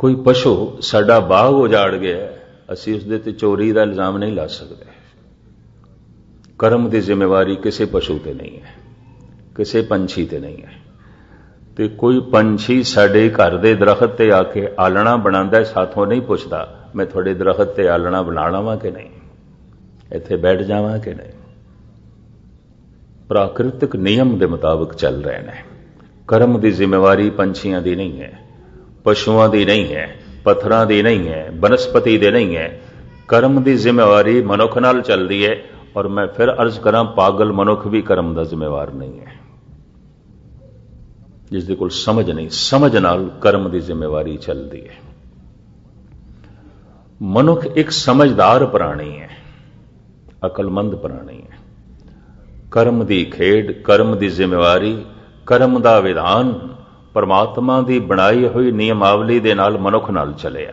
ਕੋਈ ਪਸ਼ੂ ਸਾਡਾ ਬਾਗ ਉਜਾੜ ਗਿਆ, ਅਸੀਂ ਉਸ ਦੇ ਤੇ ਚੋਰੀ ਦਾ ਇਲਜ਼ਾਮ ਨਹੀਂ ਲਾ ਸਕਦੇ। ਕਰਮ ਦੀ ਜ਼ਿੰਮੇਵਾਰੀ ਕਿਸੇ ਪਸ਼ੂ ਤੇ ਨਹੀਂ ਹੈ, ਕਿਸੇ ਪੰਛੀ ਤੇ ਨਹੀਂ ਹੈ। ਤੇ ਕੋਈ ਪੰਛੀ ਸਾਡੇ ਘਰ ਦੇ ਦਰਖਤ ਤੇ ਆ ਕੇ ਆਲਣਾ ਬਣਾਉਂਦਾ ਸਾਥੋਂ ਨਹੀਂ ਪੁੱਛਦਾ, ਮੈਂ ਤੁਹਾਡੇ ਦਰਖਤ ਤੇ ਆਲਣਾ ਬਣਾ ਲਵਾਂ ਕਿ ਨਹੀਂ? ਇੱਥੇ ਬੈਠ ਜਾਵਾਂ ਕਿ ਨਹੀਂ? ਪ੍ਰਾਕਿਰਤਿਕ ਨਿਯਮ ਦੇ ਮੁਤਾਬਕ ਚੱਲ ਰਹੇ ਨੇ। ਕਰਮ ਦੀ ਜ਼ਿੰਮੇਵਾਰੀ ਪੰਛੀਆਂ ਦੀ ਨਹੀਂ ਹੈ। ਪਸ਼ੂਆਂ ਦੀ ਨਹੀਂ ਹੈ, ਪੱਥਰਾਂ ਦੀ ਨਹੀਂ ਹੈ, ਬਨਸਪਤੀ ਦੇ ਨਹੀਂ ਹੈ। ਕਰਮ ਦੀ ਜ਼ਿੰਮੇਵਾਰੀ ਮਨੁੱਖ ਨਾਲ ਚੱਲਦੀ ਹੈ ਔਰ ਮੈਂ ਫਿਰ ਅਰਜ਼ ਕਰਾਂ ਪਾਗਲ ਮਨੁੱਖ ਵੀ ਕਰਮ ਦਾ ਜ਼ਿੰਮੇਵਾਰ ਨਹੀਂ ਹੈ। ਜਿਸ ਦੇ ਕੋਲ ਸਮਝ ਨਹੀਂ, ਸਮਝ ਨਾਲ ਕਰਮ ਦੀ ਜ਼ਿੰਮੇਵਾਰੀ ਚੱਲਦੀ ਹੈ। ਮਨੁੱਖ ਇੱਕ ਸਮਝਦਾਰ ਪ੍ਰਾਣੀ ਹੈ, ਅਕਲਮੰਦ ਪ੍ਰਾਣੀ ਹੈ। ਕਰਮ ਦੀ ਖੇਡ, ਕਰਮ ਦੀ ਜ਼ਿੰਮੇਵਾਰੀ, ਕਰਮ ਦਾ ਵਿਧਾਨ ਪਰਮਾਤਮਾ ਦੀ ਬਣਾਈ ਹੋਈ ਨਿਯਮਾਵਲੀ ਦੇ ਨਾਲ ਮਨੁੱਖ ਨਾਲ ਚੱਲਿਆ।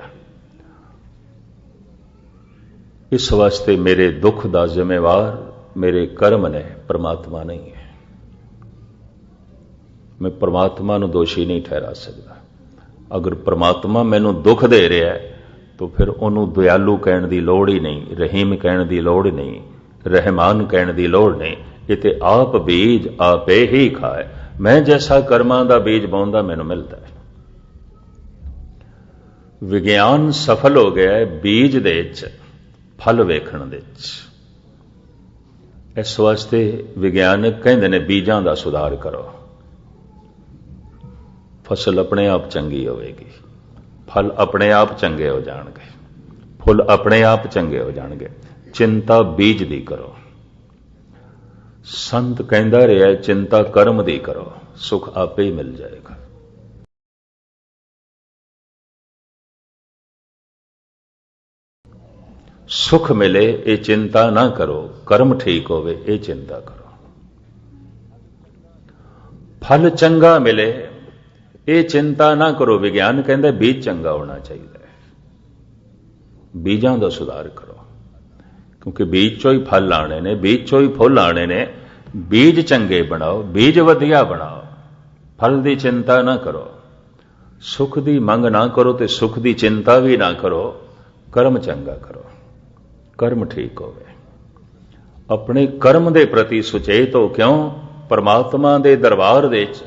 ਇਸ ਵਾਸਤੇ ਮੇਰੇ ਦੁੱਖ ਦਾ ਜ਼ਿੰਮੇਵਾਰ, ਮੇਰੇ ਕਰਮ ਨੇ ਪਰਮਾਤਮਾ ਨਹੀਂ ਹੈ। ਮੈਂ ਪਰਮਾਤਮਾ ਨੂੰ ਦੋਸ਼ੀ ਨਹੀਂ ਠਹਿਰਾ ਸਕਦਾ। ਅਗਰ ਪਰਮਾਤਮਾ ਮੈਨੂੰ ਦੁੱਖ ਦੇ ਰਿਹਾ ਹੈ, ਤਾਂ ਫਿਰ ਉਹਨੂੰ ਦਇਆਲੂ ਕਹਿਣ ਦੀ ਲੋੜ ਹੀ ਨਹੀਂ, ਰਹੀਮ ਕਹਿਣ ਦੀ ਲੋੜ ਨਹੀਂ, ਰਹਿਮਾਨ ਕਹਿਣ ਦੀ ਲੋੜ ਨਹੀਂ। ਇਹ ਤੇ ਆਪ ਬੀਜ ਆਪੇ ਹੀ ਖਾਏ। ਮੈਂ ਜੈਸਾ ਕਰਮਾਂ ਦਾ ਬੀਜ ਬੋਂਦਾ ਮੈਨੂੰ ਮਿਲਦਾ ਹੈ। ਵਿਗਿਆਨ ਸਫਲ ਹੋ ਗਿਆ ਹੈ ਬੀਜ ਦੇ ਵਿੱਚ, ਫਲ ਵੇਖਣ ਦੇ ਵਿੱਚ। ਇਸ ਵਾਸਤੇ ਵਿਗਿਆਨਕ ਕਹਿੰਦੇ ਨੇ, ਬੀਜਾਂ ਦਾ ਸੁਧਾਰ ਕਰੋ। ਫਸਲ ਆਪਣੇ ਆਪ ਚੰਗੀ ਹੋਵੇਗੀ। ਫਲ ਆਪਣੇ ਆਪ ਚੰਗੇ ਹੋ ਜਾਣਗੇ। ਫੁੱਲ ਆਪਣੇ ਆਪ ਚੰਗੇ ਹੋ ਜਾਣਗੇ। ਚਿੰਤਾ ਬੀਜ ਦੀ ਕਰੋ। ਸੰਤ ਕਹਿੰਦਾ ਰਿਹਾ ਚਿੰਤਾ ਕਰਮ ਦੀ ਕਰੋ, ਸੁਖ ਆਪੇ ਹੀ ਮਿਲ ਜਾਏਗਾ। ਸੁਖ ਮਿਲੇ, ਇਹ ਚਿੰਤਾ ਨਾ ਕਰੋ, ਕਰਮ ਠੀਕ ਹੋਵੇ, ਇਹ ਚਿੰਤਾ ਕਰੋ। ਫਲ ਚੰਗਾ ਮਿਲੇ, ਇਹ ਚਿੰਤਾ ਨਾ ਕਰੋ, ਵਿਗਿਆਨ ਕਹਿੰਦਾ ਬੀਜ ਚੰਗਾ ਹੋਣਾ ਚਾਹੀਦਾ ਹੈ। ਬੀਜਾਂ ਦਾ ਸੁਧਾਰ ਕਰੋ, ਕਿਉਂਕਿ ਬੀਜ ਚੋਂ ਹੀ ਫਲ ਆਣੇ ਨੇ, ਬੀਜ ਚੋਂ ਹੀ ਫੁੱਲ ਆਣੇ ਨੇ ਬੀਜ ਚੰਗੇ ਬਣਾਓ, ਬੀਜ ਵਧੀਆ ਬਣਾਓ। ਫਲ ਦੀ ਚਿੰਤਾ ਨਾ ਕਰੋ। ਸੁਖ ਦੀ ਮੰਗ ਨਾ ਕਰੋ ਤੇ ਸੁਖ ਦੀ ਚਿੰਤਾ ਵੀ ਨਾ ਕਰੋ। ਕਰਮ ਚੰਗਾ ਕਰੋ। ਕਰਮ ਠੀਕ ਹੋਵੇ। ਆਪਣੇ ਕਰਮ ਦੇ ਪ੍ਰਤੀ ਸੁਚੇਤ ਹੋ ਕਿਉਂ? ਪਰਮਾਤਮਾ ਦੇ ਦਰਬਾਰ ਦੇ ਵਿੱਚ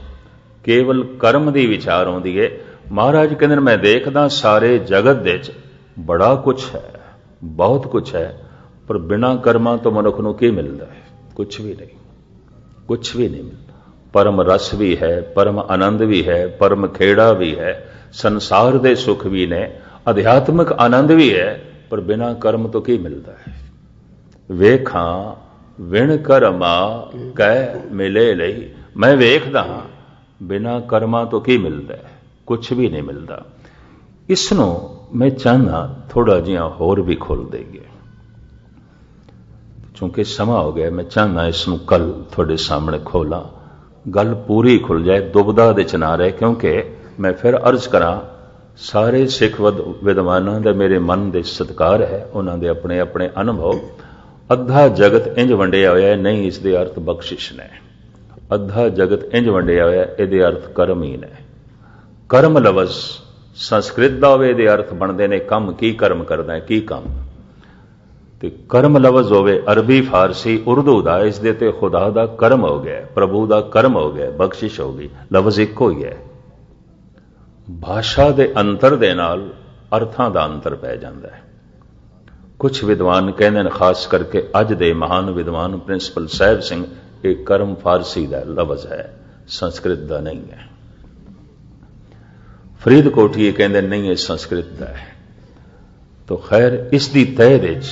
ਕੇਵਲ ਕਰਮ ਦੀ ਵਿਚਾਰ ਆਉਂਦੀ ਏ। ਮਹਾਰਾਜ ਕਹਿੰਦੇ ਨੇ, ਮੈਂ ਦੇਖਦਾ ਸਾਰੇ ਜਗਤ ਦੇ ਵਿੱਚ ਬੜਾ ਕੁਝ ਹੈ, ਬਹੁਤ ਕੁਝ ਹੈ, ਪਰ ਬਿਨਾਂ ਕਰਮਾਂ ਤੋਂ ਮਨੁੱਖ ਨੂੰ ਕੀ ਮਿਲਦਾ ਹੈ? ਕੁਝ ਵੀ ਨਹੀਂ। ਕੁਝ ਵੀ ਨਹੀਂ ਮਿਲਦਾ। ਪਰਮ ਰਸ ਵੀ ਹੈ, ਪਰਮ ਆਨੰਦ ਵੀ ਹੈ, ਪਰਮ ਖੇੜਾ ਵੀ ਹੈ, ਸੰਸਾਰ ਦੇ ਸੁਖ ਵੀ ਨੇ, ਅਧਿਆਤਮਿਕ ਆਨੰਦ ਵੀ ਹੈ, ਪਰ ਬਿਨਾ ਕਰਮ ਤੋਂ ਕੀ ਮਿਲਦਾ ਹੈ? ਵੇਖਾਂ, ਵਿਣ ਕਰਮਾ ਕਹਿ ਮਿਲੇ ਲਈ, ਮੈਂ ਵੇਖਦਾ ਹਾਂ, ਬਿਨਾ ਕਰਮਾਂ ਤੋਂ ਕੀ ਮਿਲਦਾ ਹੈ? ਕੁਝ ਵੀ ਨਹੀਂ ਮਿਲਦਾ। ਇਸ ਨੂੰ ਮੈਂ ਚਾਹਨਾ ਥੋੜਾ ਜਿਹਾ ਹੋਰ ਵੀ ਖੋਲ ਦੇਈਏ। ਕਿਉਂਕਿ ਸਮਾਂ ਹੋ ਗਿਆ, ਮੈਂ ਚਾਹਨਾ ਇਸ ਨੂੰ ਕੱਲ ਤੁਹਾਡੇ ਸਾਹਮਣੇ ਖੋਲਾਂ। ਗੱਲ ਪੂਰੀ ਖੁੱਲ ਜਾਏ, ਦੁਬਦਾ ਦੇ ਚ ਹੈ ਕਿਉਂਕਿ ਮੈਂ ਫਿਰ ਅਰਜ਼ ਕਰਾਂ, ਸਾਰੇ ਸਿੱਖ ਵਿਦਵਾਨਾਂ ਦਾ ਮੇਰੇ ਮਨ ਦੇ ਸਤਕਾਰ ਹੈ, ਉਹਨਾਂ ਦੇ ਆਪਣੇ ਆਪਣੇ ਅਨੁਭਵ। ਅੱਧਾ ਜਗਤ ਇੰਜ ਵੰਡਿਆ ਹੋਇਆ ਹੈ, ਨਹੀਂ ਇਸ ਦੇ ਅਰਥ ਬਖਸ਼ਿਸ਼ ਨੇ। ਅੱਧਾ ਜਗਤ ਇੰਜ ਵੰਡਿਆ ਹੋਇਆ ਇਹਦੇ ਅਰਥ ਕਰਮ ਹੀ ਨੇ। ਕਰਮ ਲਵਜ਼ ਸੰਸਕ੍ਰਿਤ ਦਾ ਹੋਵੇ ਇਹਦੇ ਅਰਥ ਬਣਦੇ ਨੇ, ਕੰਮ ਕੀ ਕਰਮ ਕਰਦਾ ਹੈ, ਕੀ ਕੰਮ? ਤੇ ਕਰਮ ਲਫ਼ਜ਼ ਹੋਵੇ, ਅਰਬੀ, ਫਾਰਸੀ, ਉਰਦੂ ਦਾ, ਇਸ ਦੇ ਤੇ ਖੁਦਾ ਦਾ ਕਰਮ ਹੋ ਗਿਆ, ਪ੍ਰਭੂ ਦਾ ਕਰਮ ਹੋ ਗਿਆ, ਬਖਸ਼ਿਸ਼ ਹੋ ਗਈ, ਲਫ਼ਜ਼ ਇੱਕੋ ਹੀ ਹੈ। ਭਾਸ਼ਾ ਦੇ ਅੰਤਰ ਦੇ ਨਾਲ ਅਰਥਾਂ ਦਾ ਅੰਤਰ ਪੈ ਜਾਂਦਾ ਹੈ। ਕੁਝ ਵਿਦਵਾਨ ਕਹਿੰਦੇ ਨੇ, ਖਾਸ ਕਰਕੇ ਅੱਜ ਦੇ ਮਹਾਨ ਵਿਦਵਾਨ ਪ੍ਰਿੰਸੀਪਲ ਸਾਹਿਬ ਸਿੰਘ, ਇਹ ਕਰਮ ਫਾਰਸੀ ਦਾ ਲਫ਼ਜ਼ ਹੈ, ਸੰਸਕ੍ਰਿਤ ਦਾ ਨਹੀਂ ਹੈ। ਫਰੀਦ ਕੋਠੀ ਕਹਿੰਦੇ, ਨਹੀਂ, ਇਹ ਸੰਸਕ੍ਰਿਤ ਦਾ ਹੈ। ਤਾਂ ਖੈਰ, ਇਸ ਦੀ ਤਹਿ ਵਿੱਚ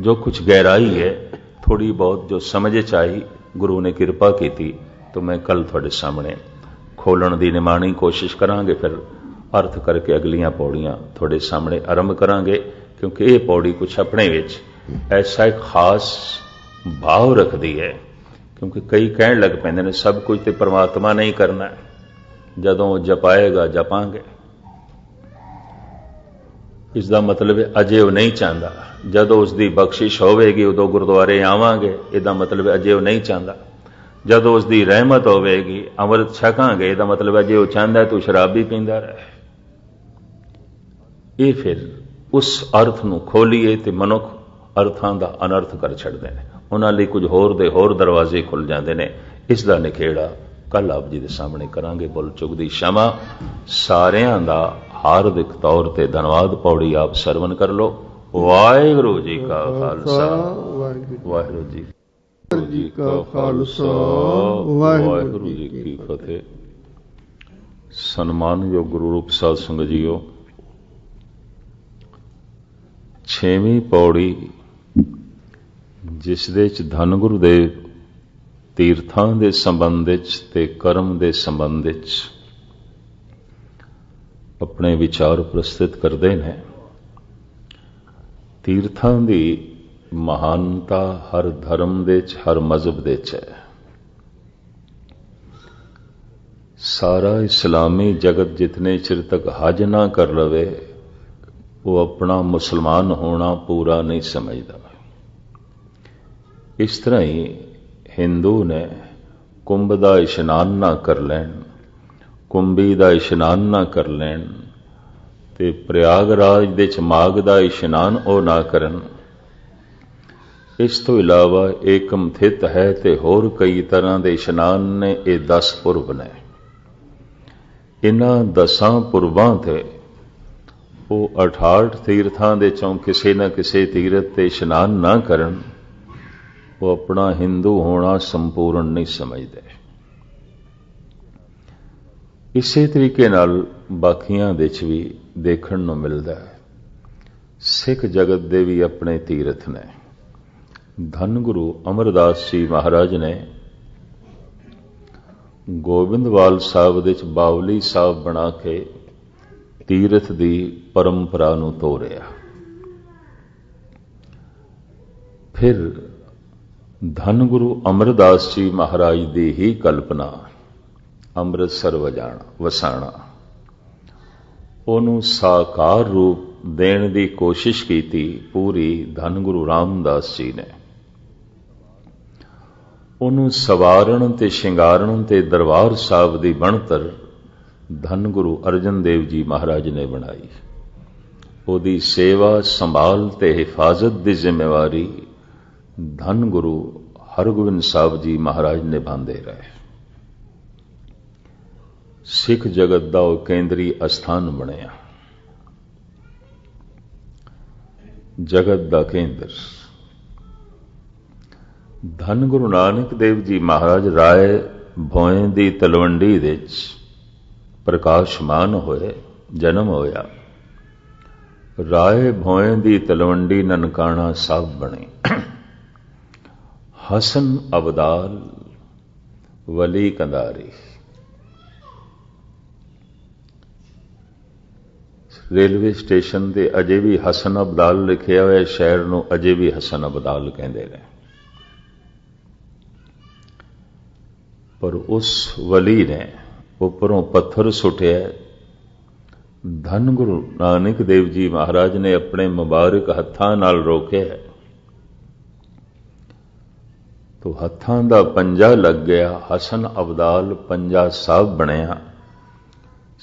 ਜੋ ਕੁਝ ਗਹਿਰਾਈ ਹੈ ਥੋੜੀ ਬਹੁਤ ਜੋ ਸਮਝ ਚ ਆਈ ਗੁਰੂ ਨੇ ਕਿਰਪਾ ਕੀਤੀ, ਤਾਂ ਮੈਂ ਕੱਲ ਤੁਹਾਡੇ ਸਾਹਮਣੇ ਖੋਲਣ ਦੀ ਨਿਮਾਣੀ ਕੋਸ਼ਿਸ਼ ਕਰਾਂਗੇ, ਫਿਰ ਅਰਥ ਕਰਕੇ ਅਗਲੀਆਂ ਪੌੜੀਆਂ ਤੁਹਾਡੇ ਸਾਹਮਣੇ ਆਰੰਭ ਕਰਾਂਗੇ, ਕਿਉਂਕਿ ਇਹ ਪੌੜੀ ਕੁਝ ਆਪਣੇ ਵਿੱਚ ਐਸਾ ਇੱਕ ਖਾਸ ਭਾਵ ਰੱਖਦੀ ਹੈ, ਕਿਉਂਕਿ ਕਈ ਕਹਿਣ ਲੱਗ ਪੈਂਦੇ ਨੇ, ਸਭ ਕੁਝ ਤੇ ਪ੍ਰਮਾਤਮਾ ਨਹੀਂ ਕਰਨਾ ਜਦੋਂ ਜਪਾਏਗਾ, ਜਪਾਂਗੇ। ਇਸ ਦਾ ਮਤਲਬ ਹੈ ਅਜੇ ਉਹ ਨਹੀਂ ਚਾਹੁੰਦਾ। ਜਦੋਂ ਉਸ ਦੀ ਬਖਸ਼ਿਸ਼ ਹੋਵੇਗੀ, ਉਦੋਂ ਗੁਰਦੁਆਰੇ ਆਵਾਂਗੇ, ਇਹਦਾ ਮਤਲਬ ਅਜੇ ਉਹ ਨਹੀਂ ਚਾਹੁੰਦਾ। ਜਦੋਂ ਉਸ ਦੀ ਰਹਿਮਤ ਹੋਵੇਗੀ, ਅੰਮ੍ਰਿਤ ਛਕਾਂਗੇ, ਇਹਦਾ ਮਤਲਬ ਹੈ ਉਹ ਚਾਹੁੰਦਾ ਤੂੰ ਸ਼ਰਾਬ ਵੀ ਪੀਂਦਾ ਰਹੇ। ਇਹ ਫਿਰ ਉਸ ਅਰਥ ਨੂੰ ਖੋਲੀਏ ਤੇ ਮਨੁੱਖ ਅਰਥਾਂ ਦਾ ਅਨਰਥ ਕਰ ਛੱਡਦੇ ਨੇ। ਉਹਨਾਂ ਲਈ ਕੁਝ ਹੋਰ ਦੇ ਹੋਰ ਦਰਵਾਜ਼ੇ ਖੁੱਲ ਜਾਂਦੇ ਨੇ। ਇਸ ਦਾ ਨਿਖੇੜਾ ਕੱਲ ਆਪ ਜੀ ਦੇ ਸਾਹਮਣੇ ਕਰਾਂਗੇ। ਬੁੱਲ ਚੁਗਦੀ ਸ਼ਮਾ ਸਾਰਿਆਂ ਦਾ ਹਾਰਦਿਕ ਤੌਰ ਤੇ ਧੰਨਵਾਦ ਪੌੜੀ ਆਪ ਸਰਵਨ ਕਰ ਲੋ ਵਾਹਿਗੁਰੂ ਜੀ ਕਾ ਖਾਲਸਾ। ਵਾਹਿਗੁਰੂ ਜੀ ਜੀ ਕਾ ਖਾਲਸਾ। ਵਾਹਿਗੁਰੂ ਜੀ ਕੀ ਫਤਿਹ। ਸਨਮਾਨਯੋਗ ਗੁਰੂ ਰੂਪ ਸਾਧ ਸੰਗਤ ਜੀਓ, ਛੇਵੀਂ ਪੌੜੀ ਜਿਸ ਦੇ ਵਿੱਚ ਧੰਨ ਗੁਰੂਦੇਵ ਤੀਰਥਾਂ ਦੇ ਸੰਬੰਧ ਵਿੱਚ ਤੇ ਕਰਮ ਦੇ ਸੰਬੰਧ ਵਿੱਚ ਆਪਣੇ ਵਿਚਾਰ ਪ੍ਰਸਤੁਤ ਕਰਦੇ ਨੇ। ਤੀਰਥਾਂ ਦੀ ਮਹਾਨਤਾ ਹਰ ਧਰਮ ਦੇ ਚ, ਹਰ ਮਜ਼ਹਬ ਦੇ ਚ ਹੈ। ਸਾਰਾ ਇਸਲਾਮੀ ਜਗਤ ਜਿਤਨੇ ਚਿਰ ਤੱਕ ਹਜ ਨਾ ਕਰ ਲਵੇ, ਉਹ ਆਪਣਾ ਮੁਸਲਮਾਨ ਹੋਣਾ ਪੂਰਾ ਨਹੀਂ ਸਮਝਦਾ। ਇਸ ਤਰ੍ਹਾਂ ਹੀ ਹਿੰਦੂ ਨੇ ਕੁੰਭ ਦਾ ਇਸ਼ਨਾਨ ਨਾ ਕਰ ਲੈਣ ਕੁੰਭੀ ਦਾ ਇਸ਼ਨਾਨ ਨਾ ਕਰ ਲੈਣ ਤੇ ਪ੍ਰਯਾਗਰਾਜ ਦੇ ਚ ਮਾਗ ਦਾ ਇਸ਼ਨਾਨ ਉਹ ਨਾ ਕਰਨ। ਇਸ ਤੋਂ ਇਲਾਵਾ ਏਕਮ ਥਿਤ ਹੈ ਤੇ ਹੋਰ ਕਈ ਤਰ੍ਹਾਂ ਦੇ ਇਸ਼ਨਾਨ ਨੇ ਇਹ 10 ਪੁਰਬ ਨੇ। ਇਹਨਾਂ ਦਸਾਂ ਪੁਰਬਾਂ ਤੇ ਉਹ 68 ਤੀਰਥਾਂ ਦੇ ਚੋਂ ਕਿਸੇ ਨਾ ਕਿਸੇ ਤੀਰਥ ਤੇ ਇਸ਼ਨਾਨ ਨਾ ਕਰਨ, ਉਹ ਆਪਣਾ ਹਿੰਦੂ ਹੋਣਾ ਸੰਪੂਰਨ ਨਹੀਂ ਸਮਝਦੇ। ਇਸੇ ਤਰੀਕੇ ਨਾਲ ਬਾਕੀਆਂ ਵਿੱਚ ਵੀ ਦੇਖਣ ਨੂੰ ਮਿਲਦਾ ਹੈ। ਸਿੱਖ ਜਗਤ ਦੇ ਵੀ ਆਪਣੇ ਤੀਰਥ ਨੇ। ਧੰਨ ਗੁਰੂ ਅਮਰਦਾਸ ਜੀ ਮਹਾਰਾਜ ਨੇ ਗੋਬਿੰਦਵਾਲ ਸਾਹਿਬ ਦੇ ਵਿੱਚ ਬਾਵਲੀ ਸਾਹਿਬ ਬਣਾ ਕੇ ਤੀਰਥ ਦੀ ਪਰੰਪਰਾ ਨੂੰ ਤੋੜਿਆ ਫਿਰ ਧੰਨ ਗੁਰੂ ਅਮਰਦਾਸ ਜੀ ਮਹਾਰਾਜ ਦੀ ਹੀ ਕਲਪਨਾ ਅੰਮ੍ਰਿਤਸਰ ਵਜਾਣਾ, ਵਸਾਣਾ। ਉਹਨੂੰ ਸਾਕਾਰ ਰੂਪ ਦੇਣ ਦੀ ਕੋਸ਼ਿਸ਼ ਕੀਤੀ ਪੂਰੀ ਧੰਨ ਗੁਰੂ ਰਾਮਦਾਸ ਜੀ ਨੇ। ਉਹਨੂੰ ਸਵਾਰਨ ਤੇ ਸ਼ਿੰਗਾਰਨ ਤੇ ਦਰਬਾਰ ਸਾਹਿਬ ਦੀ ਬਣਤਰ ਧੰਨ ਗੁਰੂ ਅਰਜਨ ਦੇਵ ਜੀ ਮਹਾਰਾਜ ਨੇ ਬਣਾਈ। ਉਹਦੀ ਸੇਵਾ, ਸੰਭਾਲ ਤੇ ਹਿਫਾਜ਼ਤ ਦੀ ਜ਼ਿੰਮੇਵਾਰੀ ਧੰਨ ਗੁਰੂ ਹਰਗੋਬਿੰਦ ਸਾਹਿਬ ਜੀ ਮਹਾਰਾਜ ਨਿਭਾਉਂਦੇ ਰਹੇ। ਸਿੱਖ ਜਗਤ ਦਾ ਉਹ ਕੇਂਦਰੀ ਅਸਥਾਨ ਬਣਿਆ। ਜਗਤ ਦਾ ਕੇਂਦਰ। ਧੰਨ ਗੁਰੂ ਨਾਨਕ ਦੇਵ ਜੀ ਮਹਾਰਾਜ, ਰਾਏ ਭੋਏ ਦੀ ਤਲਵੰਡੀ ਵਿੱਚ ਪ੍ਰਕਾਸ਼ਮਾਨ ਹੋਏ, ਜਨਮ ਹੋਇਆ। ਰਾਏ ਭੋਏ ਦੀ ਤਲਵੰਡੀ ਨਨਕਾਣਾ ਸਾਹਿਬ ਬਣੀ। ਹਸਨ ਅਬਦਾਲ, ਵਲੀ ਕੰਦਾਰੀ ਰੇਲਵੇ ਸਟੇਸ਼ਨ ਤੇ ਅਜੇ ਵੀ ਹਸਨ ਅਬਦਾਲ ਲਿਖਿਆ ਹੋਇਆ ਸ਼ਹਿਰ ਨੂੰ ਅਜੇ ਵੀ ਹਸਨ ਅਬਦਾਲ ਕਹਿੰਦੇ ਨੇ। ਪਰ ਉਸ ਵਲੀ ਨੇ ਉੱਪਰੋਂ ਪੱਥਰ ਸੁੱਟਿਆ ਧੰਨ ਗੁਰੂ ਨਾਨਕ ਦੇਵ ਜੀ ਮਹਾਰਾਜ ਨੇ ਆਪਣੇ ਮੁਬਾਰਕ ਹੱਥਾਂ ਨਾਲ ਰੋਕਿਆ ਤੋ ਹੱਥਾਂ ਦਾ ਪੰਜਾ ਲੱਗ ਗਿਆ, ਹਸਨ ਅਬਦਾਲ ਪੰਜਾ ਸਾਹਿਬ ਬਣਿਆ।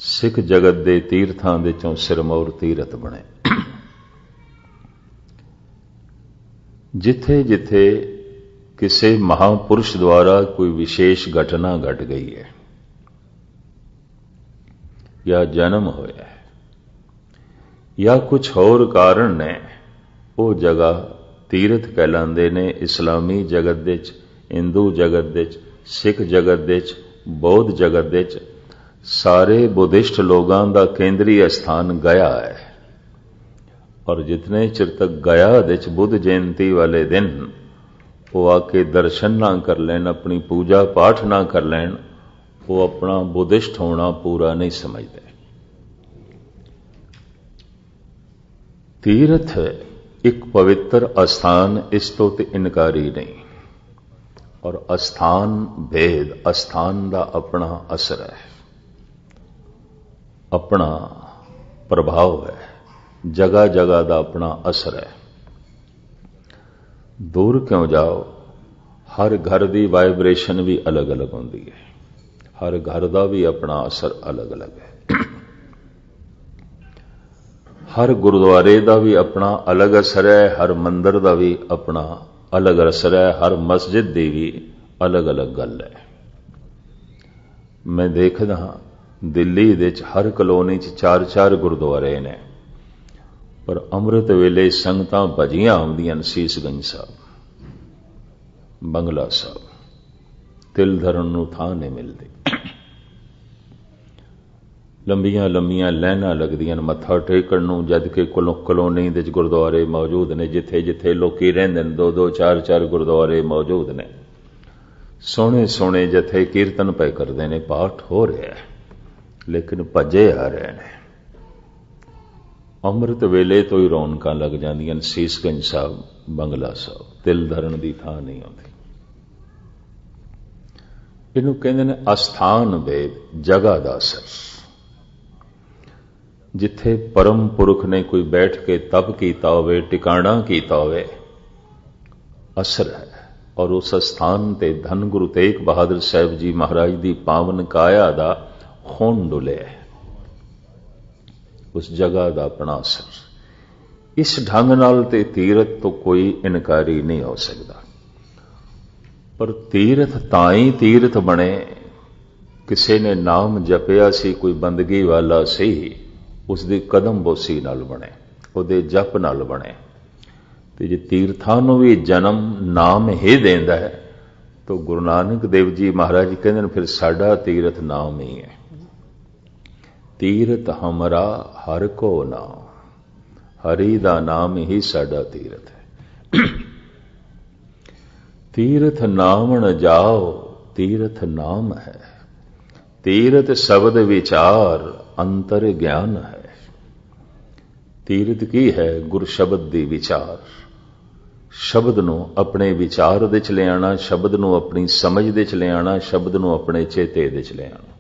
ਸਿੱਖ ਜਗਤ ਦੇ ਤੀਰਥਾਂ ਦੇ ਚੋਂ ਸਿਰਮੌਰ ਤੀਰਥ ਬਣੇ। ਜਿੱਥੇ ਜਿੱਥੇ ਕਿਸੇ ਮਹਾਪੁਰਸ਼ ਦੁਆਰਾ ਕੋਈ ਵਿਸ਼ੇਸ਼ ਘਟਨਾ ਘਟ ਗਈ ਹੈ ਜਾਂ ਜਨਮ ਹੋਇਆ ਹੈ ਜਾਂ ਕੁਝ ਹੋਰ ਕਾਰਨ ਨੇ, ਉਹ ਜਗ੍ਹਾ ਤੀਰਥ ਕਹਿਲਾਉਂਦੇ ਨੇ, ਇਸਲਾਮੀ ਜਗਤ ਦੇ ਵਿੱਚ, ਹਿੰਦੂ ਜਗਤ ਦੇ ਵਿੱਚ, ਸਿੱਖ ਜਗਤ ਦੇ ਵਿੱਚ, ਬੌਧ ਜਗਤ ਦੇ ਵਿੱਚ ਸਾਰੇ ਬੁੱਧਿਸਟ ਲੋਕਾਂ ਦਾ ਕੇਂਦਰੀ ਸਥਾਨ ਗਿਆ ਹੈ। ਔਰ ਜਿਤਨੇ ਚਿਰ ਤੱਕ ਗਿਆ ਦੇ ਵਿੱਚ ਬੁੱਧ ਜਯੰਤੀ ਵਾਲੇ ਦਿਨ, ਉਹ ਆ ਕੇ ਦਰਸ਼ਨ ਨਾ ਕਰ ਲੈਣ, ਆਪਣੀ ਪੂਜਾ ਪਾਠ ਨਾ ਕਰ ਲੈਣ, ਉਹ ਆਪਣਾ ਬੁੱਧਿਸਟ ਹੋਣਾ ਪੂਰਾ ਨਹੀਂ ਸਮਝਦੇ। ਤੀਰਥ ਇੱਕ ਪਵਿੱਤਰ ਅਸਥਾਨ, ਇਸ ਤੋਂ ਤੇ ਇਨਕਾਰੀ ਨਹੀਂ। ਔਰ ਅਸਥਾਨ, ਭੇਦ ਅਸਥਾਨ ਦਾ ਆਪਣਾ ਪ੍ਰਭਾਵ ਹੈ, ਜਗਾ ਜਗਾ ਦਾ ਆਪਣਾ ਅਸਰ ਹੈ। ਦੂਰ ਕਿਉਂ ਜਾਓ? ਹਰ ਘਰ ਦੀ ਵਾਈਬ੍ਰੇਸ਼ਨ ਵੀ ਅਲੱਗ-ਅਲੱਗ ਹੁੰਦੀ ਹੈ। ਹਰ ਘਰ ਦਾ ਵੀ ਆਪਣਾ ਅਸਰ ਅਲੱਗ-ਅਲੱਗ ਹੈ। ਹਰ ਗੁਰਦੁਆਰੇ ਦਾ ਵੀ ਆਪਣਾ ਅਲੱਗ ਅਸਰ ਹੈ, ਹਰ ਮੰਦਰ ਦਾ ਵੀ ਆਪਣਾ ਅਲੱਗ ਅਸਰ ਹੈ, ਹਰ ਮਸਜਿਦ ਦੀ ਵੀ ਅਲੱਗ-ਅਲੱਗ ਗੱਲ ਹੈ। ਮੈਂ ਦੇਖਦਾ ਹਾਂ ਦਿੱਲੀ ਦੇ ਵਿੱਚ ਹਰ ਕਲੋਨੀ 'ਚ ਚਾਰ ਚਾਰ ਗੁਰਦੁਆਰੇ ਨੇ। ਪਰ ਅੰਮ੍ਰਿਤ ਵੇਲੇ ਸੰਗਤਾਂ ਭਜੀਆਂ ਆਉਂਦੀਆਂ ਨੇ ਸੀਸਗੰਜ ਸਾਹਿਬ, ਬੰਗਲਾ ਸਾਹਿਬ। ਤਿਲ ਧਰਨ ਨੂੰ ਥਾਂ ਨਹੀਂ ਮਿਲਦੀ। ਲੰਬੀਆਂ ਲੰਬੀਆਂ ਲਾਈਨਾਂ ਲੱਗਦੀਆਂ ਨੇ, ਮੱਥਾ ਟੇਕਣ ਨੂੰ, ਜਦ ਕਿ ਕਲੋਨੀ ਦੇ ਵਿੱਚ ਗੁਰਦੁਆਰੇ ਮੌਜੂਦ ਨੇ, ਜਿੱਥੇ ਜਿੱਥੇ ਲੋਕੀ ਰਹਿੰਦੇ ਨੇ ਦੋ ਦੋ ਚਾਰ ਚਾਰ ਗੁਰਦੁਆਰੇ ਮੌਜੂਦ ਨੇ। ਸੋਹਣੇ ਸੋਹਣੇ ਜਥੇ ਕੀਰਤਨ ਪਏ ਕਰਦੇ ਨੇ, ਪਾਠ ਹੋ ਰਿਹਾ ਹੈ। ਲੇਕਿਨ ਭੱਜੇ ਆ ਰਹੇ ਨੇ। ਅੰਮ੍ਰਿਤ ਵੇਲੇ ਤੋਂ ਹੀ ਰੌਣਕਾਂ ਲੱਗ ਜਾਂਦੀਆਂ ਨੇ। ਸੀਸਗੰਜ ਸਾਹਿਬ, ਬੰਗਲਾ ਸਾਹਿਬ, ਤਿਲ ਧਰਨ ਦੀ ਥਾਂ ਨਹੀਂ ਆਉਂਦੀ। ਇਹਨੂੰ ਕਹਿੰਦੇ ਨੇ ਅਸਥਾਨ ਵੇਦ ਜਗ੍ਹਾ ਦਾ ਅਸਰ ਜਿੱਥੇ ਪਰਮ ਪੁਰਖ ਨੇ ਕੋਈ ਬੈਠ ਕੇ ਤਪ ਕੀਤਾ ਹੋਵੇ, ਟਿਕਾਣਾ ਕੀਤਾ ਹੋਵੇ, ਅਸਰ ਹੈ। ਔਰ ਉਸ ਸਥਾਨ ਤੇ ਧੰਨ ਗੁਰੂ ਤੇਗ ਬਹਾਦਰ ਸਾਹਿਬ ਜੀ ਮਹਾਰਾਜ ਦੀ ਪਾਵਨ ਕਾਇਆ ਦਾ ਖੂਨ ਡੁਲਿਆ ਉਸ ਜਗ੍ਹਾ ਦਾ ਆਪਣਾ ਅਸਰ ਇਸ ਢੰਗ ਨਾਲ ਤੇ ਤੀਰਥ ਤੋਂ ਕੋਈ ਇਨਕਾਰੀ ਨਹੀਂ ਹੋ ਸਕਦਾ। ਪਰ ਤੀਰਥ ਤਾਂ ਹੀ ਤੀਰਥ ਬਣੇ। ਕਿਸੇ ਨੇ ਨਾਮ ਜਪਿਆ ਸੀ, ਕੋਈ ਬੰਦਗੀ ਵਾਲਾ ਸੀ, ਉਸ ਦੇ ਕਦਮ ਬੋਸੀ ਨਾਲ ਬਣੇ, ਉਹਦੇ ਜਪ ਨਾਲ ਬਣੇ। ਤੇ ਜੇ ਤੀਰਥਾਂ ਨੂੰ ਵੀ ਜਨਮ ਨਾਮ ਹੀ ਦਿੰਦਾ ਹੈ, ਤਾਂ ਗੁਰੂ ਨਾਨਕ ਦੇਵ ਜੀ ਮਹਾਰਾਜ ਕਹਿੰਦੇ ਨੇ, ਫਿਰ ਸਾਡਾ ਤੀਰਥ ਨਾਮ ਹੀ ਹੈ। ਤੀਰਥ ਹਮਰਾ ਹਰ ਕੋ ਨਾਮ ਹਰੀ ਦਾ ਨਾਮ ਹੀ ਸਾਡਾ ਤੀਰਥ ਹੈ। ਤੀਰਥ ਨਾਮਣ ਜਾਓ, ਤੀਰਥ ਨਾਮ ਹੈ। ਤੀਰਥ ਸ਼ਬਦ ਵਿਚਾਰ ਅੰਤਰ ਗਿਆਨ ਹੈ। ਤੀਰਥ ਕੀ ਹੈ? ਗੁਰ ਸ਼ਬਦ ਦੀ ਵਿਚਾਰ। ਸ਼ਬਦ ਨੂੰ ਆਪਣੇ ਵਿਚਾਰ ਦੇ ਚ ਲਿਆਣਾ ਸ਼ਬਦ ਨੂੰ ਆਪਣੀ ਸਮਝ ਦੇ ਚ ਲਿਆਣਾ ਸ਼ਬਦ ਨੂੰ ਆਪਣੇ ਚੇਤੇ ਦੇ ਚ ਲਿਆਣਾ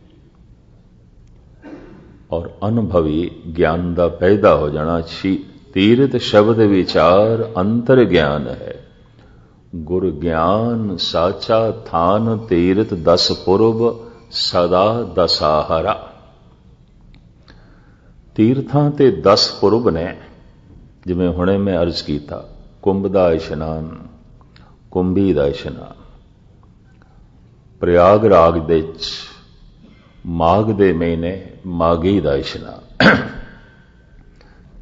ਔਰ ਅਨੁਭਵੀ ਗਿਆਨ ਦਾ ਪੈਦਾ ਹੋ ਜਾਣਾ ਤੀਰਥ ਸ਼ਬਦ ਵਿਚਾਰ ਅੰਤਰ ਗਿਆਨ ਹੈ। ਗੁਰ ਗਿਆਨ ਸਾਚਾ ਥਾਨ ਤੀਰਥ ਦਸ ਪੁਰਬ ਸਦਾ ਦਸਾਹਰਾ। ਤੀਰਥਾਂ ਤੇ 10 ਪੁਰਬ ਨੇ। ਜਿਵੇਂ ਹੁਣੇ ਮੈਂ ਅਰਜ਼ ਕੀਤਾ, ਕੁੰਭ ਦਾ ਇਸ਼ਨਾਨ, ਕੁੰਭੀ ਦਾ ਇਸ਼ਨਾਨ। ਪ੍ਰਯਾਗ ਰਾਗ ਦੇ ਵਿੱਚ ਮਾਘ ਦੇ ਮਹੀਨੇ ਮਾਗੀ ਦਾ ਇਸ਼ਨਾਨ।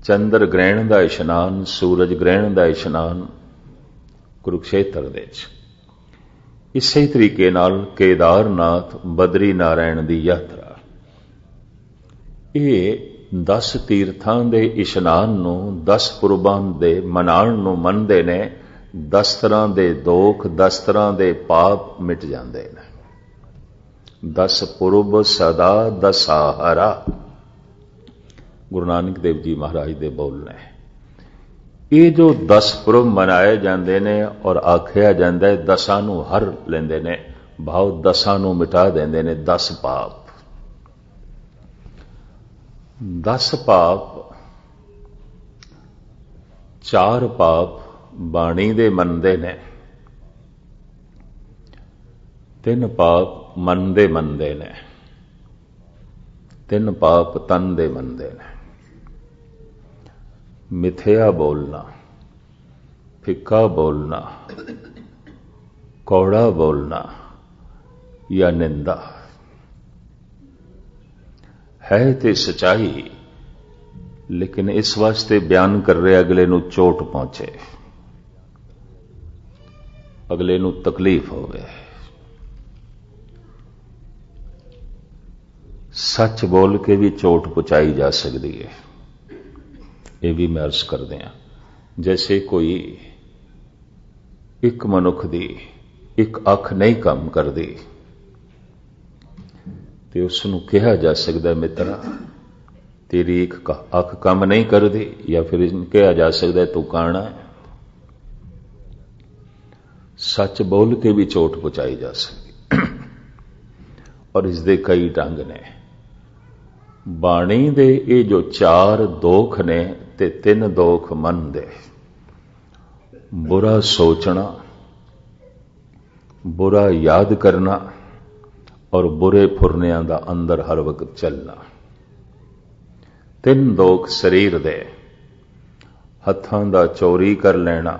ਚੰਦਰ ਗ੍ਰਹਿਣ ਦਾ ਇਸ਼ਨਾਨ, ਸੂਰਜ ਗ੍ਰਹਿਣ ਦਾ ਇਸ਼ਨਾਨ ਕੁਰੂਖੇਤਰ ਦੇ ਵਿੱਚ। ਇਸੇ ਤਰੀਕੇ ਨਾਲ ਕੇਦਾਰਨਾਥ ਬਦਰੀ ਨਾਰਾਇਣ ਦੀ ਯਾਤਰਾ। ਇਹ 10 ਤੀਰਥਾਂ ਦੇ ਇਸ਼ਨਾਨ ਨੂੰ 10 ਪੁਰਬਾਂ ਦੇ ਮਨਾਉਣ ਨੂੰ ਮੰਨਦੇ ਨੇ 10 ਤਰ੍ਹਾਂ ਦੇ ਦੋਖ 10 ਤਰ੍ਹਾਂ ਦੇ ਪਾਪ ਮਿਟ ਜਾਂਦੇ ਨੇ। ਦਸ ਪੁਰਬ ਸਦਾ ਦਸਾਹਰਾ। ਗੁਰੂ ਨਾਨਕ ਦੇਵ ਜੀ ਮਹਾਰਾਜ ਦੇ ਬੋਲ ਨੇ। ਇਹ ਜੋ 10 ਪੁਰਬ ਮਨਾਏ ਜਾਂਦੇ ਨੇ ਔਰ ਆਖਿਆ ਜਾਂਦਾ ਹੈ, ਦਸਾਂ ਨੂੰ ਹਰ ਲੈਂਦੇ ਨੇ, ਭਾਵ ਦਸਾਂ ਨੂੰ ਮਿਟਾ ਦਿੰਦੇ ਨੇ 10 ਪਾਪ। 10 ਪਾਪ, ਚਾਰ ਪਾਪ ਬਾਣੀ ਦੇ ਮੰਨਦੇ ਨੇ। ਤਿੰਨ ਪਾਪ ਮਨ ਦੇ ਮੰਨਦੇ ਨੇ। ਤਿੰਨ ਪਾਪ ਤਨ ਦੇ ਮੰਨਦੇ ਨੇ। ਮਿਥਿਆ ਬੋਲਣਾ, ਫਿੱਕਾ ਬੋਲਣਾ, ਕੌੜਾ ਬੋਲਣਾ ਜਾਂ ਨਿੰਦਾ। ਹੈ ਤੇ ਸਚਾਈ, ਲੇਕਿਨ ਇਸ ਵਾਸਤੇ ਬਿਆਨ ਕਰ ਰਿਹਾ ਅਗਲੇ ਨੂੰ ਚੋਟ ਪਹੁੰਚੇ। ਅਗਲੇ ਨੂੰ ਤਕਲੀਫ ਹੋਵੇ। ਸੱਚ ਬੋਲ ਕੇ ਵੀ ਚੋਟ ਪਹੁੰਚਾਈ ਜਾ ਸਕਦੀ ਹੈ। ਇਹ ਵੀ ਮੈਂ ਅਰਜ਼ ਕਰਦੇ ਹਾਂ। ਜੈਸੇ ਕੋਈ ਇੱਕ ਮਨੁੱਖ ਦੀ ਇੱਕ ਅੱਖ ਨਹੀਂ ਕੰਮ ਕਰਦੀ, ਤੇ ਉਸ ਨੂੰ ਕਿਹਾ ਜਾ ਸਕਦਾ, ਮਿੱਤਰਾ, ਤੇਰੀ ਇੱਕ ਅੱਖ ਕੰਮ ਨਹੀਂ ਕਰਦੀ, ਜਾਂ ਫਿਰ ਇਸ ਨੂੰ ਕਿਹਾ ਜਾ ਸਕਦਾ, ਤੂੰ ਕਾਣਾ ਸੱਚ ਬੋਲ ਕੇ ਵੀ ਚੋਟ ਪਹੁੰਚਾਈ ਜਾ ਸਕਦੀ। ਔਰ ਇਸ ਦੇ ਕਈ ਢੰਗ ਨੇ। ਬਾਣੀ ਦੇ ਇਹ ਜੋ ਚਾਰ ਦੋਖ ਨੇ ਤੇ ਤਿੰਨ ਦੋਖ ਮਨ ਦੇ। ਬੁਰਾ ਸੋਚਣਾ, ਬੁਰਾ ਯਾਦ ਕਰਨਾ ਔਰ ਬੁਰੇ ਫੁਰਨਿਆਂ ਦਾ ਅੰਦਰ ਹਰ ਵਕਤ ਚੱਲਣਾ। ਤਿੰਨ ਦੋਖ ਸਰੀਰ ਦੇ, ਹੱਥਾਂ ਦਾ ਚੋਰੀ ਕਰ ਲੈਣਾ,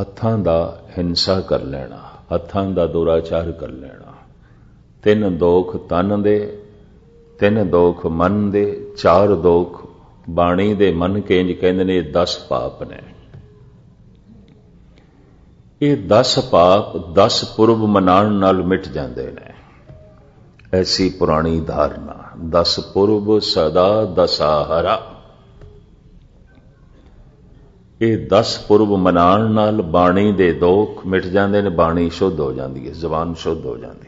ਹੱਥਾਂ ਦਾ ਹਿੰਸਾ ਕਰ ਲੈਣਾ, ਹੱਥਾਂ ਦਾ ਦੁਰਾਚਾਰ ਕਰ ਲੈਣਾ। ਤਿੰਨ ਦੋਖ ਤਨ ਦੇ ਤਿੰਨ ਦੋਖ ਮਨ ਦੇ, ਚਾਰ ਦੋਖ ਬਾਣੀ ਦੇ ਮਨ ਕੇਂਜ ਕਹਿੰਦੇ ਨੇ 10 ਪਾਪ ਨੇ। ਇਹ 10 ਪਾਪ 10 ਪੁਰਬ ਮਨਾਉਣ ਨਾਲ ਮਿਟ ਜਾਂਦੇ ਨੇ। ਐਸੀ ਪੁਰਾਣੀ ਧਾਰਨਾ 10 ਪੁਰਬ ਸਦਾ ਦਸਾਹਰਾ। ਇਹ 10 ਪੁਰਬ ਮਨਾਉਣ ਨਾਲ ਬਾਣੀ ਦੇ ਦੋਖ ਮਿਟ ਜਾਂਦੇ ਨੇ, ਬਾਣੀ ਸ਼ੁੱਧ ਹੋ ਜਾਂਦੀ ਹੈ, ਜ਼ਬਾਨ ਸ਼ੁੱਧ ਹੋ ਜਾਂਦੀ ਹੈ।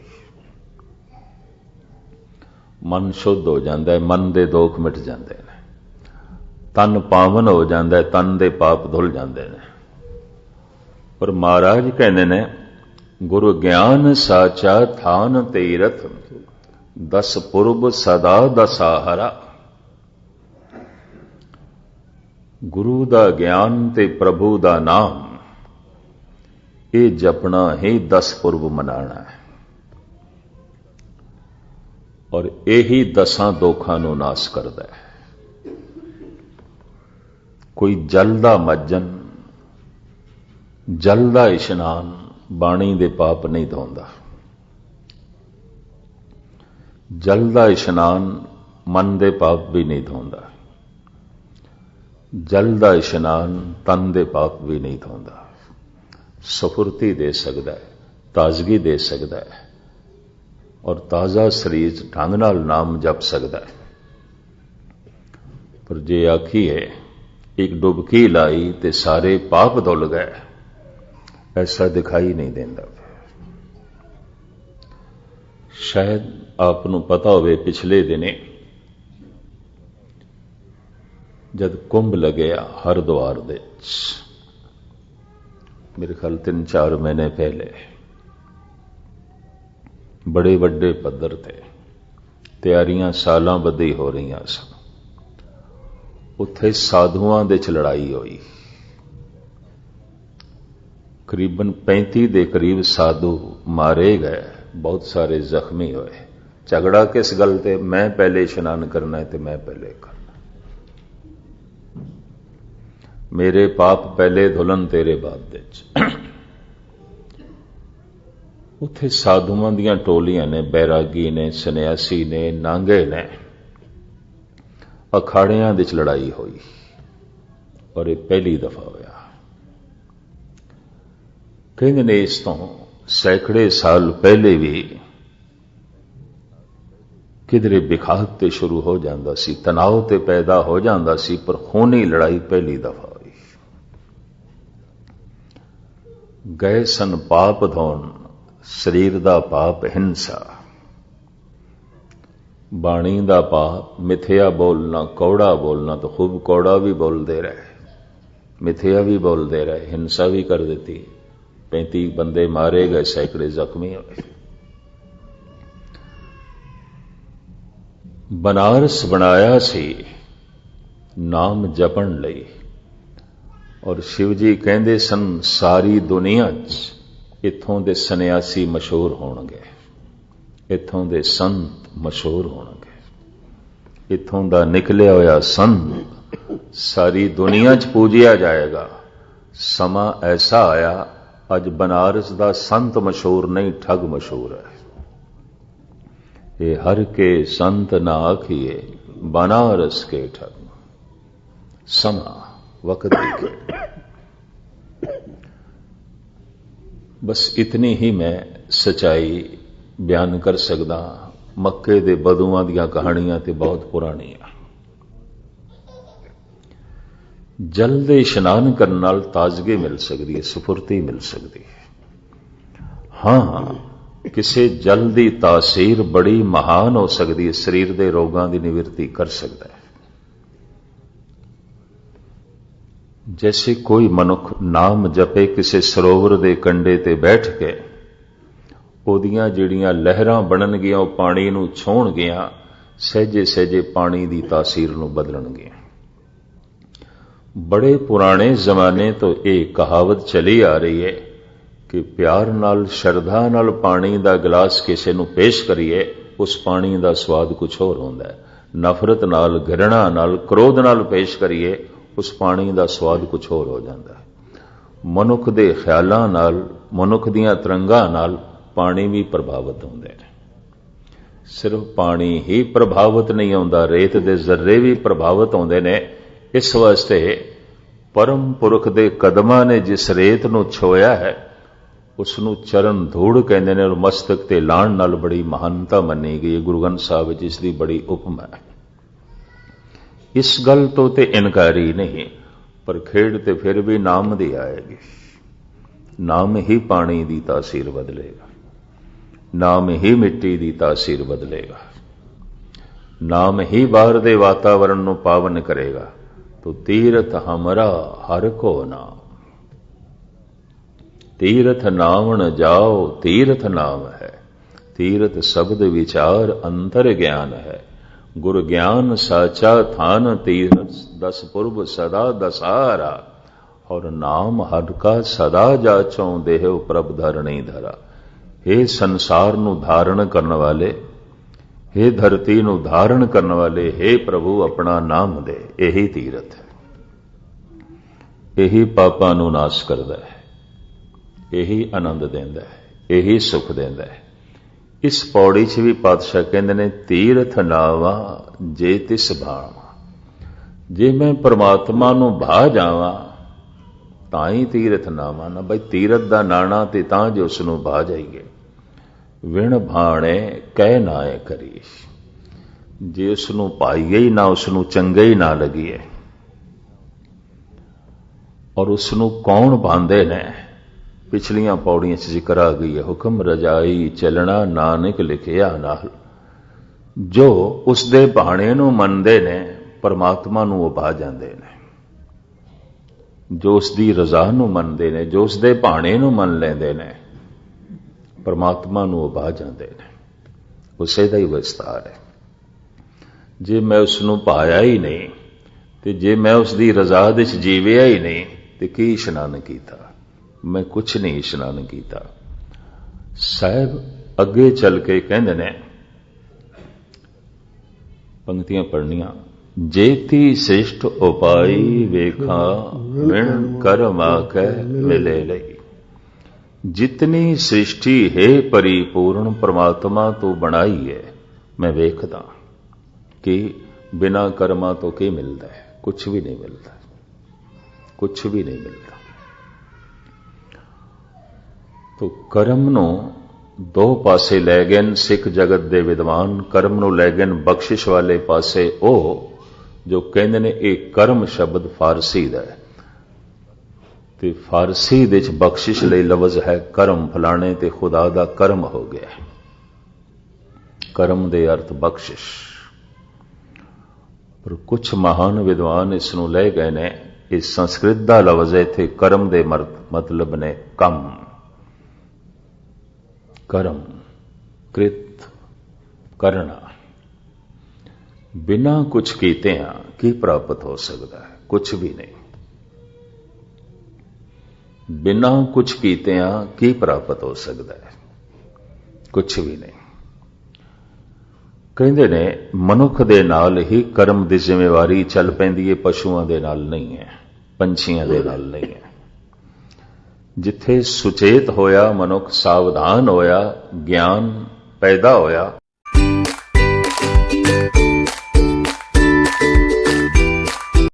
ਮਨ ਸ਼ੁੱਧ ਹੋ ਜਾਂਦਾ ਹੈ, ਮਨ ਦੇ ਦੋਖ ਮਿਟ ਜਾਂਦੇ ਨੇ। ਤਨ ਪਾਵਨ ਹੋ ਜਾਂਦਾ ਹੈ, ਤਨ ਦੇ ਪਾਪ ਧੁੱਲ ਜਾਂਦੇ ਨੇ। ਪਰ ਮਹਾਰਾਜ ਕਹਿੰਦੇ ਨੇ, ਗੁਰੂ ਗਿਆਨ ਸਾਚਾ ਥਾਨ ਤੀਰਥ, ਦਸ ਪੁਰਬ ਸਦਾ ਦਸਾਹਰਾ। ਗੁਰੂ ਦਾ ਗਿਆਨ ਤੇ ਪ੍ਰਭੂ ਦਾ ਨਾਮ, ਇਹ ਜਪਣਾ ਹੀ ਦਸ ਪੁਰਬ ਮਨਾਣਾ ਹੈ। ਔਰ ਇਹੀ ਦਸਾਂ ਦੋਖਾਂ ਨੂੰ ਨਾਸ ਕਰਦਾ ਹੈ। ਕੋਈ ਜਲ ਦਾ ਮੱਜਨ, ਜਲ ਦਾ ਇਸ਼ਨਾਨ ਬਾਣੀ ਦੇ ਪਾਪ ਨਹੀਂ ਧੋਂਦਾ। ਜਲ ਦਾ ਇਸ਼ਨਾਨ ਮਨ ਦੇ ਪਾਪ ਵੀ ਨਹੀਂ ਧੋਂਦਾ। ਜਲ ਦਾ ਇਸ਼ਨਾਨ ਤਨ ਦੇ ਪਾਪ ਵੀ ਨਹੀਂ ਧੋਂਦਾ। ਸਫੁਰਤੀ ਦੇ ਸਕਦਾ ਹੈ, ਤਾਜ਼ਗੀ ਦੇ ਸਕਦਾ ਹੈ। ਔਰ ਤਾਜ਼ਾ ਸਰੀਰ ਢੰਗ ਨਾਲ ਨਾਮ ਜਪ ਸਕਦਾ ਹੈ। ਪਰ ਜੇ ਆਖੀਏ, ਇੱਕ ਡੁਬਕੀ ਲਾਈ ਤੇ ਸਾਰੇ ਪਾਪ ਧੁੱਲ ਗਏ, ਐਸਾ ਦਿਖਾਈ ਨਹੀਂ ਦਿੰਦਾ। ਸ਼ਾਇਦ ਆਪ ਨੂੰ ਪਤਾ ਹੋਵੇ ਪਿਛਲੇ ਦਿਨੇ ਜਦ ਕੁੰਭ ਲੱਗਿਆ ਹਰਦੁਆਰ ਦੇ ਮੇਰੇ ਖਿਆਲ 3-4 ਮਹੀਨੇ ਪਹਿਲੇ। ਬੜੇ ਵੱਡੇ ਪੱਧਰ ਤੇ ਤਿਆਰੀਆਂ ਸਾਲਾਂ ਬੱਧੀ ਹੋ ਰਹੀਆਂ ਸਨ। ਉੱਥੇ ਸਾਧੂਆਂ ਦੇ ਚ ਲੜਾਈ ਹੋਈ। ਕਰੀਬਨ 35 ਦੇ ਕਰੀਬ ਸਾਧੂ ਮਾਰੇ ਗਏ। ਬਹੁਤ ਸਾਰੇ ਜ਼ਖਮੀ ਹੋਏ। ਝਗੜਾ ਕਿਸ ਗੱਲ ਤੇ? ਮੈਂ ਪਹਿਲੇ ਇਸ਼ਨਾਨ ਕਰਨਾ ਹੈ ਤੇ ਮੈਂ ਪਹਿਲੇ ਕਰਨਾ। ਮੇਰੇ ਪਾਪ ਪਹਿਲੇ ਧੁਲਨ ਤੇਰੇ ਬਾਪ ਦੇ ਚ। ਉੱਥੇ ਸਾਧੂਆਂ ਦੀਆਂ ਟੋਲੀਆਂ ਨੇ, ਬੈਰਾਗੀ ਨੇ, ਸੰਨਿਆਸੀ ਨੇ, ਨਾਂਗੇ ਨੇ, ਅਖਾੜਿਆਂ ਵਿੱਚ ਲੜਾਈ ਹੋਈ। ਔਰ ਇਹ ਪਹਿਲੀ ਦਫਾ ਹੋਇਆ। ਕਹਿੰਦੇ ਨੇ ਇਸ ਤੋਂ ਸੈਂਕੜੇ ਸਾਲ ਪਹਿਲੇ ਵੀ ਕਿਧਰੇ ਵਿਖਾਤ ਤੇ ਸ਼ੁਰੂ ਹੋ ਜਾਂਦਾ ਸੀ, ਤਣਾਅ ਤੇ ਪੈਦਾ ਹੋ ਜਾਂਦਾ ਸੀ, ਪਰ ਖੂਨੀ ਲੜਾਈ ਪਹਿਲੀ ਦਫਾ ਹੋਈ। ਗਏ ਸਨ ਪਾਪ ਧੋਣ ਸਰੀਰ ਦਾ ਪਾਪ ਹਿੰਸਾ। ਬਾਣੀ ਦਾ ਪਾਪ ਮਿਥਿਆ ਬੋਲਣਾ ਕੌੜਾ ਬੋਲਣਾ ਤਾਂ ਖੂਬ ਕੌੜਾ ਵੀ ਬੋਲਦੇ ਰਹੇ। ਮਿਥਿਆ ਵੀ ਬੋਲਦੇ ਰਹੇ, ਹਿੰਸਾ ਵੀ ਕਰ ਦਿੱਤੀ। 35 ਬੰਦੇ ਮਾਰੇ ਗਏ, ਸੈਂਕੜੇ ਜ਼ਖਮੀ ਹੋਏ। ਬਨਾਰਸ ਬਣਾਇਆ ਸੀ ਨਾਮ ਜਪਣ ਲਈ। ਔਰ ਸ਼ਿਵ ਜੀ ਕਹਿੰਦੇ ਸਨ, ਸਾਰੀ ਦੁਨੀਆ 'ਚ ਇੱਥੋਂ ਦੇ ਸੰਨਿਆਸੀ ਮਸ਼ਹੂਰ ਹੋਣਗੇ। ਇੱਥੋਂ ਦੇ ਸੰਤ ਮਸ਼ਹੂਰ ਹੋਣਗੇ। ਇੱਥੋਂ ਦਾ ਨਿਕਲਿਆ ਹੋਇਆ ਸੰਤ ਸਾਰੀ ਦੁਨੀਆ 'ਚ ਪੂਜਿਆ ਜਾਏਗਾ। ਸਮਾਂ ਐਸਾ ਆਇਆ, ਅੱਜ ਬਨਾਰਸ ਦਾ ਸੰਤ ਮਸ਼ਹੂਰ ਨਹੀਂ, ਠੱਗ ਮਸ਼ਹੂਰ ਹੈ। ਇਹ ਹਰ ਕੇ ਸੰਤ ਨਾ ਆਖੀਏ, ਬਨਾਰਸ ਕੇ ਠੱਗ। ਸਮਾਂ, ਵਕਤ ਦੀ ਬਸ ਇਤਨੀ ਹੀ ਮੈਂ ਸਚਾਈ ਬਿਆਨ ਕਰ ਸਕਦਾ ਮੱਕੇ ਦੇ ਬਦੂਆਂ ਦੀਆਂ ਕਹਾਣੀਆਂ ਤੇ ਬਹੁਤ ਪੁਰਾਣੀਆਂ। ਜਲ ਦੇ ਇਸ਼ਨਾਨ ਕਰਨ ਨਾਲ ਤਾਜ਼ਗੀ ਮਿਲ ਸਕਦੀ ਹੈ, ਸੁਫਰਤੀ ਮਿਲ ਸਕਦੀ ਹੈ, ਹਾਂ, ਕਿਸੇ ਜਲ ਦੀ ਤਾਸੀਰ ਬੜੀ ਮਹਾਨ ਹੋ ਸਕਦੀ ਹੈ, ਸਰੀਰ ਦੇ ਰੋਗਾਂ ਦੀ ਨਿਵਰਤੀ ਕਰ ਸਕਦਾ ਹੈ। ਜੈਸੇ ਕੋਈ ਮਨੁੱਖ ਨਾਮ ਜਪੇ ਕਿਸੇ ਸਰੋਵਰ ਦੇ ਕੰਢੇ ਤੇ ਬੈਠ ਕੇ ਉਹਦੀਆਂ ਜਿਹੜੀਆਂ ਲਹਿਰਾਂ ਬਣਨਗੀਆਂ ਉਹ ਪਾਣੀ ਨੂੰ ਛੋਣਗੀਆਂ ਸਹਿਜੇ ਸਹਿਜੇ ਪਾਣੀ ਦੀ ਤਾਸੀਰ ਨੂੰ ਬਦਲਣਗੀਆਂ ਬੜੇ ਪੁਰਾਣੇ ਜ਼ਮਾਨੇ ਤੋਂ ਇਹ ਕਹਾਵਤ ਚਲੀ ਆ ਰਹੀ ਹੈ ਕਿ ਪਿਆਰ ਨਾਲ ਸ਼ਰਧਾ ਨਾਲ ਪਾਣੀ ਦਾ ਗਲਾਸ ਕਿਸੇ ਨੂੰ ਪੇਸ਼ ਕਰੀਏ ਉਸ ਪਾਣੀ ਦਾ ਸਵਾਦ ਕੁਝ ਹੋਰ ਹੁੰਦਾ ਹੈ ਨਫ਼ਰਤ ਨਾਲ ਘਿਰਣਾ ਨਾਲ ਕ੍ਰੋਧ ਨਾਲ ਪੇਸ਼ ਕਰੀਏ ਉਸ ਪਾਣੀ ਦਾ ਸਵਾਦ ਕੁਝ ਹੋਰ ਹੋ ਜਾਂਦਾ ਹੈ। ਮਨੁੱਖ ਦੇ ਖਿਆਲਾਂ ਨਾਲ, ਮਨੁੱਖ ਦੀਆਂ ਤਰੰਗਾਂ ਨਾਲ ਪਾਣੀ ਵੀ ਪ੍ਰਭਾਵਿਤ ਹੁੰਦੇ ਨੇ। ਸਿਰਫ ਪਾਣੀ ਹੀ ਪ੍ਰਭਾਵਿਤ ਨਹੀਂ ਹੁੰਦਾ, ਰੇਤ ਦੇ ਜ਼ਰਰੇ ਵੀ ਪ੍ਰਭਾਵਿਤ ਹੁੰਦੇ ਨੇ। ਇਸ ਵਾਸਤੇ ਪਰਮ ਪੁਰਖ ਦੇ ਕਦਮਾਂ ਨੇ ਜਿਸ ਰੇਤ ਨੂੰ ਛੋਇਆ ਹੈ ਉਸ ਨੂੰ ਚਰਨ ਧੂੜ ਕਹਿੰਦੇ ਨੇ ਔਰ ਮਸਤਕ ਤੇ ਲਾਣ ਨਾਲ ਬੜੀ ਮਹਾਨਤਾ ਮੰਨੀ ਗਈ ਗੁਰੂ ਗ੍ਰੰਥ ਸਾਹਿਬ ਵਿੱਚ ਇਸ ਦੀ ਬੜੀ ਉਪਮਾ ਹੈ। ਇਸ ਗੱਲ ਤੋਂ ਤੇ ਇਨਕਾਰੀ ਨਹੀਂ, ਪਰ ਖੇਡ ਤੇ ਫਿਰ ਵੀ ਨਾਮ ਦੀ ਆਏਗੀ। ਨਾਮ ਹੀ ਪਾਣੀ ਦੀ ਤਾਸੀਰ ਬਦਲੇਗਾ। ਨਾਮ ਹੀ ਮਿੱਟੀ ਦੀ ਤਾਸੀਰ ਬਦਲੇਗਾ। ਨਾਮ ਹੀ ਬਾਹਰ ਦੇ ਵਾਤਾਵਰਣ ਨੂੰ ਪਾਵਨ ਕਰੇਗਾ। ਤੋ ਤੀਰਥ ਹਮਰਾ ਹਰ ਕੋ ਨਾਮ। ਤੀਰਥ ਨਾਵਣ ਜਾਓ, ਤੀਰਥ ਨਾਮ ਹੈ। ਤੀਰਥ ਸ਼ਬਦ ਵਿਚਾਰ ਅੰਤਰ ਗਿਆਨ ਹੈ। ਗੁਰ ਗਿਆਨ ਸਾਚਾ ਥਾਨ ਤੀਰਥ ਦਸ ਪੁਰਬ ਸਦਾ ਦਸਾਰਾ ਔਰ ਨਾਮ ਹਰ ਕਾ ਸਦਾ ਜਾਚੋਂ ਦੇਹ ਪ੍ਰਭ ਧਰਣੀ ਧਰਾ हे ਸੰਸਾਰ ਨੂੰ ਧਾਰਨ ਕਰਨ ਵਾਲੇ हे ਧਰਤੀ ਨੂੰ ਧਾਰਨ ਕਰਨ ਵਾਲੇ हे ਪ੍ਰਭੂ ਆਪਣਾ ਨਾਮ ਦੇ ਇਹੀ ਤੀਰਥ ਹੈ ਇਹੀ ਪਾਪਾਂ ਨੂੰ ਨਾਸ਼ ਕਰਦਾ ਹੈ ਇਹੀ ਆਨੰਦ ਦਿੰਦਾ ਹੈ ਇਹੀ ਸੁਖ ਦਿੰਦਾ ਹੈ ਇਸ ਪੌੜੀ 'ਚ ਵੀ ਪਾਤਸ਼ਾਹ ਕਹਿੰਦੇ ਨੇ, ਤੀਰਥ ਨਾਵਾ ਜੇ ਤਿਸ ਭਾਵਾਂ। ਜੇ ਮੈਂ ਪਰਮਾਤਮਾ ਨੂੰ ਭਾ ਜਾਵਾਂ ਤਾਂ ਹੀ ਤੀਰਥ ਨਾਵਾਂ ਨਾ। ਬਈ ਤੀਰਥ ਦਾ ਨਾਣਾ ਤੇ ਤਾਂ ਜੇ ਉਸ ਨੂੰ ਭਾ ਜਾਈਏ। ਵਿਣ ਭਾਣੇ ਕਹਿ ਨਾਏ ਕਰੀਸ਼। ਜੇ ਉਸ ਨੂੰ ਪਾਈਏ ਹੀ ਨਾ, ਉਸ ਨੂੰ ਚੰਗੇ ਹੀ ਨਾ ਲੱਗੀਏ। ਔਰ ਉਸ ਨੂੰ ਕੌਣ ਪਾਉਂਦੇ ਨੇ? ਪਿਛਲੀਆਂ ਪੌੜੀਆਂ 'ਚ ਜ਼ਿਕਰ ਆ ਗਈ ਹੈ। ਹੁਕਮ ਰਜਾਈ ਚੱਲਣਾ ਨਾਨਕ ਲਿਖਿਆ ਨਾਲ। ਜੋ ਉਸ ਦੇ ਬਾਣੇ ਨੂੰ ਮੰਨਦੇ ਨੇ, ਪਰਮਾਤਮਾ ਨੂੰ ਉਹ ਜਾਂਦੇ ਨੇ। ਜੋ ਉਸ ਦੀ ਰਜ਼ਾ ਨੂੰ ਮੰਨਦੇ ਨੇ, ਜੋ ਉਸ ਦੇ ਬਾਣੇ ਨੂੰ ਮੰਨ ਲੈਂਦੇ ਨੇ, ਪਰਮਾਤਮਾ ਨੂੰ ਉਹ ਜਾਂਦੇ ਨੇ। ਉਸੇ ਦਾ ਹੀ ਵਿਸਤਾਰ ਹੈ। ਜੇ ਮੈਂ ਉਸ ਨੂੰ ਪਾਇਆ ਹੀ ਨਹੀਂ, ਤੇ ਜੇ ਮੈਂ ਉਸ ਦੀ ਰਜ਼ਾ ਦੇ ਵਿੱਚ ਜੀਵਿਆ ਹੀ ਨਹੀਂ, ਤੇ ਕੀ ਇਸ਼ਨਾਨ ਕੀਤਾ? ਮੈਂ ਕੁਛ ਨਹੀਂ ਇਸ਼ਨਾਨ ਕੀਤਾ। ਸਾਹਿਬ ਅੱਗੇ ਚੱਲ ਕੇ ਕਹਿੰਦੇ ਨੇ, ਪੰਕਤੀਆਂ ਪੜਨੀਆਂ ਜੇਤੀ ਸ੍ਰਿਸ਼ਟ ਉਪਾਈ ਵੇਖਾ, ਮਿਣ ਕਰਮ ਆਕੈ ਮਿਲੇ ਲਈ। ਜਿਤਨੀ ਸ੍ਰਿਸ਼ਟੀ ਹੈ ਪਰਿਪੂਰਨ ਪ੍ਰਮਾਤਮਾ ਤੋਂ ਬਣਾਈ ਹੈ, ਮੈਂ ਵੇਖਦਾ ਕਿ ਬਿਨਾ ਕਰਮਾਂ ਤੋਂ ਕੀ ਮਿਲਦਾ ਹੈ? ਕੁਝ ਵੀ ਨਹੀਂ ਮਿਲਦਾ। ਕੁਝ ਵੀ ਨਹੀਂ ਮਿਲਦਾ। ਤੋ ਕਰਮ ਨੂੰ ਦੋ ਪਾਸੇ ਲੈ ਗਏ ਸਿੱਖ ਜਗਤ ਦੇ ਵਿਦਵਾਨ, ਕਰਮ ਨੂੰ ਲੈ ਗਏ ਬਖਸ਼ਿਸ਼ ਵਾਲੇ ਪਾਸੇ, ਉਹ ਜੋ ਕਹਿੰਦੇ ਨੇ ਇਹ ਕਰਮ ਸ਼ਬਦ ਫਾਰਸੀ ਦਾ ਹੈ। ਤੇ ਫਾਰਸੀ ਦੇ ਵਿੱਚ ਬਖਸ਼ਿਸ਼ ਲਈ ਲਫ਼ਜ਼ ਹੈ ਕਰਮ ਫਲਾਣੇ ਤੇ ਖੁਦਾ ਦਾ ਕਰਮ ਹੋ ਗਿਆ ਕਰਮ ਦੇ ਅਰਥ ਬਖਸ਼ਿਸ਼। ਪਰ ਕੁਝ ਮਹਾਨ ਵਿਦਵਾਨ ਇਸ ਨੂੰ ਲੈ ਗਏ ਨੇ, ਇਹ ਸੰਸਕ੍ਰਿਤ ਦਾ ਲਫ਼ਜ਼ ਹੈ, ਇੱਥੇ ਕਰਮ ਦੇ ਮਤਲਬ ਨੇ ਕੰਮ। ਕਰਮ ਕ੍ਰਿਤ ਕਰਨਾ ਬਿਨਾ ਕੁਝ ਕੀਤੇ ਆ ਕੀ ਪ੍ਰਾਪਤ ਹੋ ਸਕਦਾ ਹੈ? ਕੁਝ ਵੀ ਨਹੀਂ। ਬਿਨਾ ਕੁਝ ਕੀਤੇ ਆ ਕੀ ਪ੍ਰਾਪਤ ਹੋ ਸਕਦਾ ਹੈ? ਕੁਝ ਵੀ ਨਹੀਂ। ਕਹਿੰਦੇ ਨੇ, ਮਨੁੱਖ ਦੇ ਨਾਲ ਹੀ ਕਰਮ ਦੀ ਜ਼ਿੰਮੇਵਾਰੀ ਚੱਲ ਪੈਂਦੀ ਹੈ, ਪਸ਼ੂਆਂ ਦੇ ਨਾਲ ਨਹੀਂ ਹੈ, ਪੰਛੀਆਂ ਦੇ ਨਾਲ ਨਹੀਂ ਹੈ। ਜਿੱਥੇ ਸੁਚੇਤ ਹੋਇਆ ਮਨੁੱਖ ਸਾਵਧਾਨ ਹੋਇਆ ਗਿਆਨ ਪੈਦਾ ਹੋਇਆ